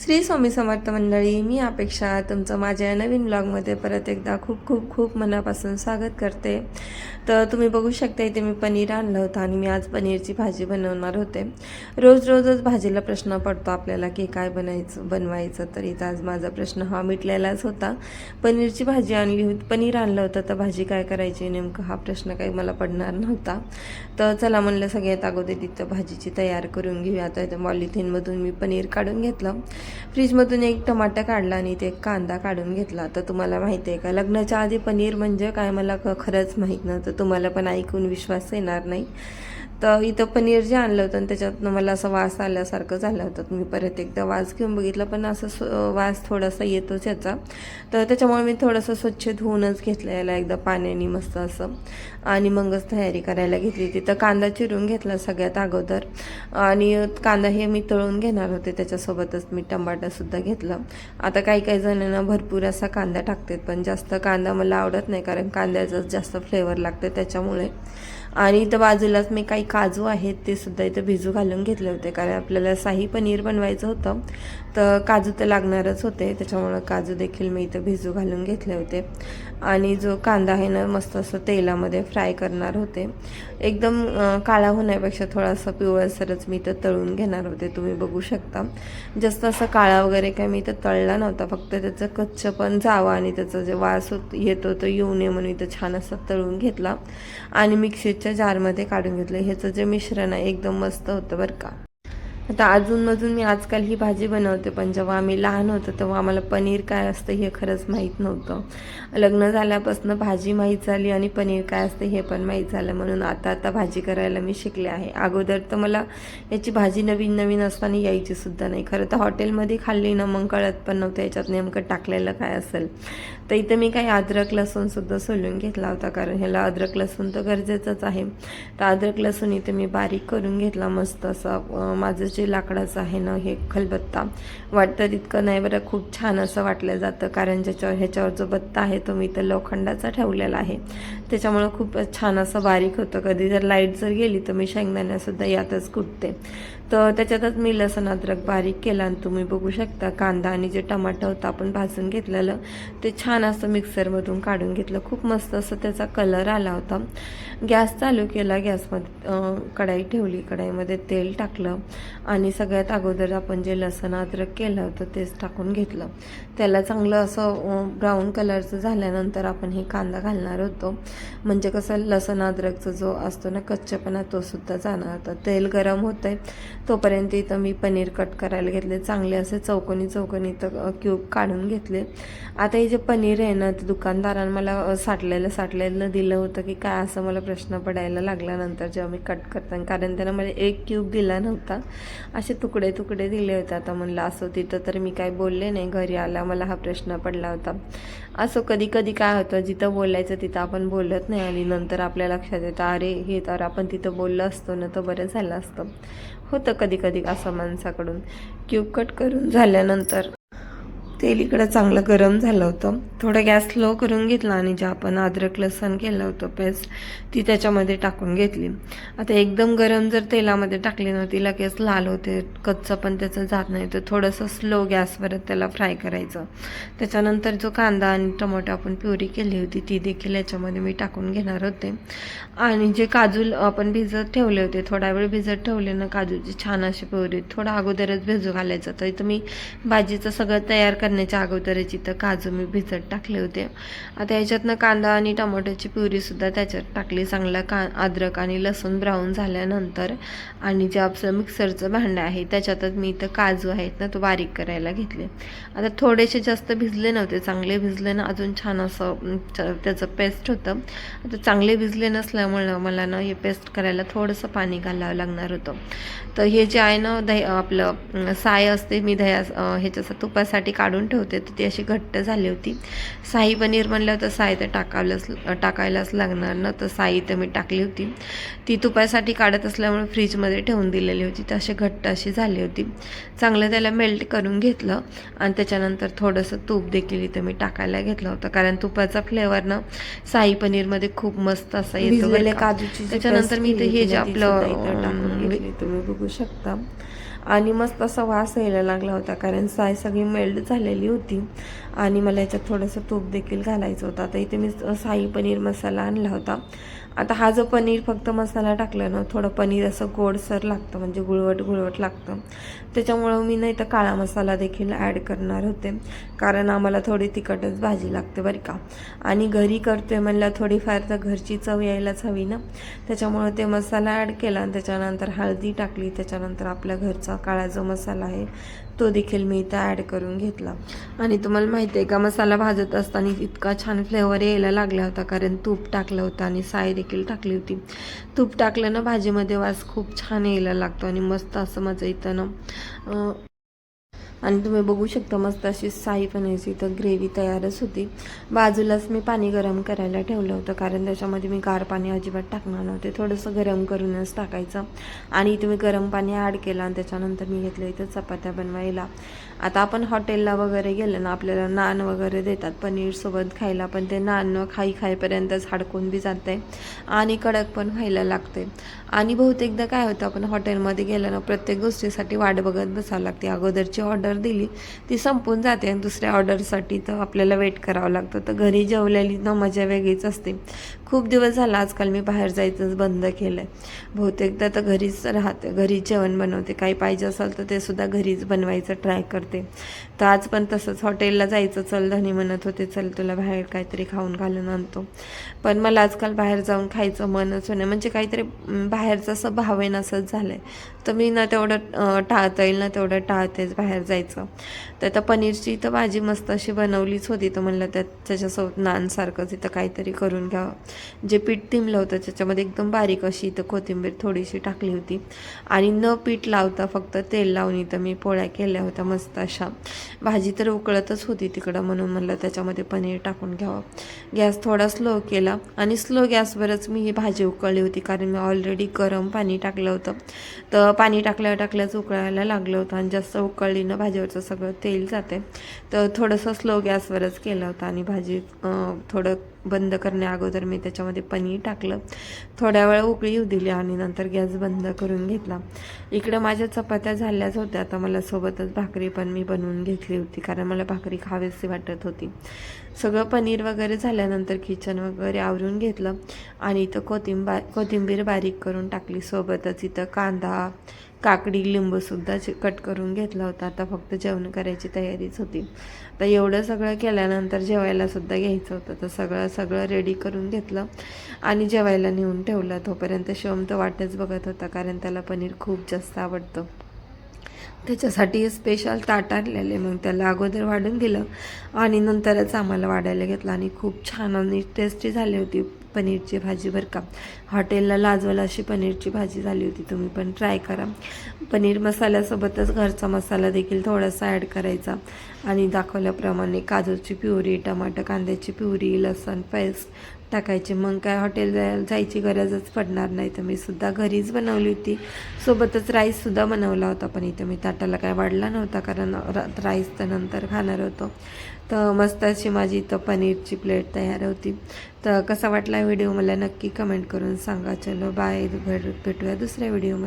श्री स्वामी समर्थ मंडळी मी अपेक्षा तुमचं माझ्या या नवीन ब्लॉगमध्ये परत एकदा खूप खूप खूप मनापासून स्वागत करते. तर तुम्ही बघू शकता इथे मी पनीर आणलं होतं आणि मी आज पनीरची भाजी बनवणार होते. रोज रोजच भाजीला प्रश्न पडतो आपल्याला की काय बनायचं बनवायचं. तर इथं आज माझा प्रश्न हा मिटलेलाच होता. पनीरची भाजी आणली होती पनीर आणलं होतं तर भाजी काय करायची नेमकं हा प्रश्न काही मला पडणार नव्हता. तर चला म्हणलं सगळ्यात अगोदर तिथं भाजीची तयार करून घेऊया. आता इथं मॉलिथिनमधून मी पनीर काढून घेतलं. फ्रीजमधून एक टमाटर काढला आणि ते एक कांदा काढून घेतला. तर तुम्हाला माहिती आहे का लग्नाच्या आधी पनीर म्हणजे काय मला खरंच माहीत नव्हतं. तुम्हाला पण ऐकून विश्वास येणार नाही. तर इथं पनीर जे आणलं होतं आणि त्याच्यातनं मला असं वास आल्यासारखं झालं होतं. मी परत एकदा वास घेऊन बघितलं पण असं वास थोडासा येतोच याचा. तर त्याच्यामुळे मी थोडंसं स्वच्छ धुवूनच घेतलं याला एकदा पाण्याने मस्त असं. आणि मगच तयारी करायला घेतली तिथं कांदा चिरून घेतला सगळ्यात अगोदर. आणि कांदा हे मी तळून घेणार होते त्याच्यासोबतच मी टमाटासुद्धा घेतलं. आता काही काही जणांना भरपूर असा कांदा टाकतात पण जास्त कांदा मला आवडत नाही कारण कांद्याचाच जास्त फ्लेवर लागतं त्याच्यामुळे. आणि इथं बाजूलाच मी काही काजू आहेत ते सुद्धा इथं भिजू घालून घेतले होते. कारण आपल्याला शाही पनीर बनवायचं होतं. तर काजू तर लागणारच होते. त्याच्यामुळं काजू देखील मी इथं भिजू घालून घेतले होते. आणि जो कांदा आहे ना मस्त असं तेलामध्ये फ्राय करणार होते. एकदम काळा होण्यापेक्षा थोडासा पिवळसरच मी इथं तळून घेणार होते. तुम्ही बघू शकता. जास्त असं काळा वगैरे काय मी इथं तळला नव्हता. फक्त त्याचं कच्चं पण जावं आणि त्याचं जे वास होत येतो तो येऊ नये म्हणून इथं छान असं तळून घेतला. आणि मिक्सरच्या जारमध्ये काढून घेतलं. ह्याचं जे मिश्रण आहे एकदम मस्त होतं बरं का. आता अजूनमधून मी आजकाल ही भाजी बनवते पण जेव्हा आम्ही लहान होतो तेव्हा आम्हाला पनीर काय असतं हे खरंच माहीत नव्हतं. लग्न झाल्यापासून भाजी माहीत झाली आणि पनीर काय असतं हे पण माहीत झालं म्हणून आता आता भाजी करायला मी शिकले आहे. अगोदर तर मला याची भाजी नवीन नवीन असताना यायची सुद्धा नाही. खरं तर हॉटेलमध्ये खाल्ली ना मग कळत पण नव्हतं याच्यात नेमकं टाकलेलं काय असेल. तर इथं मी काही अद्रक लसूणसुद्धा सोलून घेतला होता कारण ह्याला अद्रक लसूण तर गरजेचंच आहे. तर अद्रक लसूण इथे मी बारीक करून घेतला मस्त असं माझं जे लाकडाचं आहे ना हे खलबत्ता. वाटतं तितकं नाही बरं खूप छान असं वाटलं जातं. कारण ज्याच्यावर ह्याच्यावर जो बत्ता आहे तो मी तर लोखंडाचा ठेवलेला आहे. त्याच्यामुळं खूप छान असं बारीक होतं. कधी जर लाइट जर गेली तर मी शेंगदाण्यासुद्धा यातच कुटते. तर त्याच्यातच मी लसण अद्रक बारीक केला आणि तुम्ही बघू शकता कांदा आणि जे टमाटर होतं आपण भाजून घेतलेलं ते छान असं मिक्सरमधून काढून घेतलं. खूप मस्त असं त्याचा कलर आला होता. गॅस चालू केला गॅसमध्ये कढाई ठेवली. कढाईमध्ये तेल टाकलं. आणि सगळ्यात अगोदर आपण जे लसण अद्रक केलं होतं तेच टाकून घेतलं. त्याला चांगलं असं ब्राऊन कलरचं झाल्यानंतर आपण हे कांदा घालणार होतो. म्हणजे कसं लसण अद्रकचा जो असतो ना कच्चेपणा तो सुद्धा जाणार. होता तेल गरम होतं आहे तोपर्यंत इथं मी पनीर कट करायला घेतले. चांगले असे चौकोनी चौकोनी इथं क्यूब काढून घेतले. आता हे जे पनीर आहे ना ते दुकानदारानं मला साठलेलं साठलेलं दिलं होतं की काय असं मला प्रश्न पडायला लागल्यानंतर जेव्हा मी कट करताना कारण त्यानं मला एक क्यूब दिला नव्हता. असे तुकडे तुकडे दिले होते. आता म्हणलं असं तिथं तर मी काय बोलले नाही. घरी आला मला हा प्रश्न पडला होता. असं कधी कधी काय होतं जिथं बोलायचं तिथं आपण बोलत नाही आणि नंतर आपल्या लक्षात येतं अरे हे तर आपण तिथं बोललो असतो ना तर बरं झालं असतं. होतं कधी कधी असं माणसाकडून. क्यूब कट करून झाल्यानंतर तेल इकडं चांगलं गरम झालं होतं. थोडं गॅस स्लो करून घेतला आणि जे आपण अद्रक लसण केलं होतं पेस्ट ती त्याच्यामध्ये टाकून घेतली. आता एकदम गरम जर तेलामध्ये टाकली ना ती लगेच लाल होते. कच्चं पण त्याचं जात नाही. तर थोडंसं स्लो गॅसवर त्याला फ्राय करायचं. त्याच्यानंतर जो कांदा आणि टोमॅटो आपण प्युरी केली होती ती देखील याच्यामध्ये मी टाकून घेणार होते. आणि जे काजू आपण भिजत ठेवले होते थोडा वेळ भिजत ठेवले ना काजूची छान अशी प्युरी थोडा अगोदरच भिजू घालायचं. तर इथं मी भाजीचं सगळं तयार करण्याच्या अगोदरच इथं काजू मी भिजत टाकले होते. आता याच्यातनं कांदा आणि टमाट्याची प्युरीसुद्धा त्याच्यात टाकली. चांगला का अद्रक आणि लसूण ब्राऊन झाल्यानंतर आणि जे आपलं मिक्सरचं भांडं आहे त्याच्यातच मी इथं काजू आहेत ना तो बारीक करायला घेतले. आता थोडेसे जास्त भिजले नव्हते चांगले भिजले ना अजून छान असं त्याचं पेस्ट होतं. आता चांगले भिजले नसल्यामुळं मला ना हे पेस्ट करायला थोडंसं पाणी घालावं लागणार होतं. तर हे जे आहे ना दही आपलं साय असते मी दह्या अं, ह्याच्यासाठी तुपासाठी काढून ठेवते. तर ती अशी घट्ट झाली होती. साई पनीर म्हणलं तर साय तर टाकायलाच टाकायलाच लागणार ना. तर साई तर मी टाकली होती. ती तुपासाठी काढत असल्यामुळे फ्रीजमध्ये ठेवून दिलेली होती. तर अशी घट्ट अशी झाली होती. चांगलं त्याला मेल्ट करून घेतलं आणि त्याच्यानंतर थोडंसं तूप देखील इथं मी टाकायला घेतलं होतं. कारण तुपाचा फ्लेवर ना साई पनीरमध्ये खूप मस्त असा येतो. काजूची त्याच्यानंतर मी इथे हे जे आपलं. तुम्ही बघू शकता. आणि मस्त असा वास यायला लागला होता कारण साय सगळी मेल्ड झालेली होती. आणि मला याच्यात थोडंसं तूप देखील घालायचं होतं. आता इथे मी साई पनीर मसाला आणला होता. आता हा जो पनीर फक्त मसाला टाकला ना थोडं पनीर असं गोडसर लागतं म्हणजे गुळवट गुळवट लागतं. त्याच्यामुळं मी नाही तर काळा मसाला देखील ॲड करणार होते. कारण आम्हाला थोडी तिखटच भाजी लागते बरं का. आणि घरी करतोय म्हणलं थोडीफार तर घरची चव यायलाच हवी ना. त्याच्यामुळं ते मसाला ॲड केला आणि त्याच्यानंतर हळदी टाकली. त्याच्यानंतर आपल्या घरचा काळा जो मसाला आहे तो देखील मी इथं ॲड करून घेतला. आणि तुम्हाला माहिती आहे का मसाला भाजत असताना इतका छान फ्लेवर यायला लागला होता कारण तूप टाकलं होतं आणि साय देखील टाकली होती. तूप टाकलं ना भाजीमध्ये वास खूप छान यायला लागतो आणि मस्त असं माझं इथं ना आणि तुम्ही बघू शकता मस्त अशी साई पनीरची तर ग्रेव्ही तयारच होती. बाजूलाच मी पाणी गरम करायला ठेवलं होतं कारण त्याच्यामध्ये मी गार पाणी अजिबात टाकणार नव्हते. थोडंसं गरम करूनच टाकायचं. आणि तुम्ही गरम पाणी ॲड केलं आणि त्याच्यानंतर मी घेतलं इथं चपात्या बनवायला. आता आपण हॉटेलला वगैरे गेलं ना आपल्याला नान वगैरे देतात पनीरसोबत खायला पण ते नान खाई खाईपर्यंतच हाडकून बी जाते आणि कडक पण व्हायला लागते आणि बहुतेकदा काय होतं आपण हॉटेलमध्ये गेलं ना प्रत्येक गोष्टीसाठी वाट बघत बसावं लागते. अगोदरची ऑर्डर दिली ती संपून जाते आणि दुसऱ्या ऑर्डरसाठी तर आपल्याला वेट करावं लागतं. तर घरी जेवलेली ना मजा वेगळीच असते. खूप दिवस झाला आजकाल मी बाहेर जायचंच बंद केलं आहे बहुतेकदा तर घरीच राहते घरीच जेवण बनवते. काही पाहिजे असेल तर ते सुद्धा घरीच बनवायचं ट्राय करते. तर आज पण तसंच हॉटेलला जायचं चल धनी म्हणत होते चल तुला बाहेर काहीतरी खाऊन घालून आणतो. पण मला आजकाल बाहेर जाऊन खायचं मनच होणे म्हणजे काहीतरी बाहेरचं असं भावेन असंच झालं आहे तर मी ना तेवढं टाळता येईल ना तेवढं टाळतेच बाहेर जायचं. तर आता पनीरची तर भाजी मस्त अशी बनवलीच होती. तर म्हणलं त्या त्याच्यासोबत नानसारखंच इथं काहीतरी करून घ्यावं. जे पीठ तिमलं होतं त्याच्यामध्ये एकदम बारीक अशी इथं कोथिंबीर थोडीशी टाकली होती. आणि न पीठ लावता फक्त तेल लावून इथं मी पोळ्या केल्या होत्या मस्त अशा. भाजी तर उकळतच होती तिकडं म्हणून म्हणलं त्याच्यामध्ये पनीर टाकून घ्यावं. गॅस थोडा स्लो केला आणि स्लो गॅसवरच मी ही भाजी उकळली होती कारण मी ऑलरेडी गरम पाणी टाकलं होतं. तर पाणी टाकल्या टाकल्याच उकळायला लागलं होतं आणि जास्त उकळली ना भाजीवरचं सगळं तेल जाते तर थोडंसं स्लो गॅसवरच केलं होतं आणि भाजी थोडं बंद करण्या अगोदर मी त्याच्यामध्ये पनीर टाकलं. थोड्या वेळ उकळी येऊ दिली आणि नंतर गॅस बंद करून घेतला. इकडं माझ्या चपात्या झाल्याच होत्या. आता मला सोबतच भाकरी पण मी बनवून घेतली होती कारण मला भाकरी खावीशी वाटत होती. सगळं पनीर वगैरे झाल्यानंतर किचन वगैरे आवरून घेतलं. आणि इथं कोथिंबा कोथिंबीर बारीक करून टाकली. सोबतच इथं कांदा काकडी लिंबूसुद्धा कट करून घेतला होता. आता फक्त जेवण करायची तयारीच होती. तर एवढं सगळं केल्यानंतर जेवायलासुद्धा घ्यायचं होतं. तर सगळं सगळं रेडी करून घेतलं. आणि जेवायला नेऊन ठेवलं. तोपर्यंत शिवम तर वाटच बघत होता कारण त्याला पनीर खूप जास्त आवडतं. त्याच्यासाठी स्पेशल ताट आणलेले. मग त्याला अगोदर वाढून दिलं आणि नंतरच आम्हाला वाढायला घेतलं. आणि खूप छान आणि टेस्टी झाली होती पनीरची भाजी बरं का. हॉटेलला लाजवल अशी पनीरची भाजी झाली होती. तुम्ही पण ट्राय करा. पनीर मसाल्यासोबतच घरचा मसाला देखील थोडासा ॲड करायचा. आणि दाखवल्याप्रमाणे काजूची प्युरी टमाटर कांद्याची प्युरी लसण पेस्ट टाकायची. मग काय हॉटेल जायची गरजच पडणार नाही. तर मी सुद्धा घरीच बनवली होती. सोबतच राईससुद्धा बनवला होता. पण इथं मी ताटाला काय वाढला नव्हता. कारण र- राईस तर नंतर खाणार होतो. तर मस्त अशी माझी इथं पनीरची प्लेट तयार होती. तर कसा वाटला व्हिडिओ मला नक्की कमेंट करून सांगा. चलो बाय भेटूया दुसऱ्या व्हिडिओमध्ये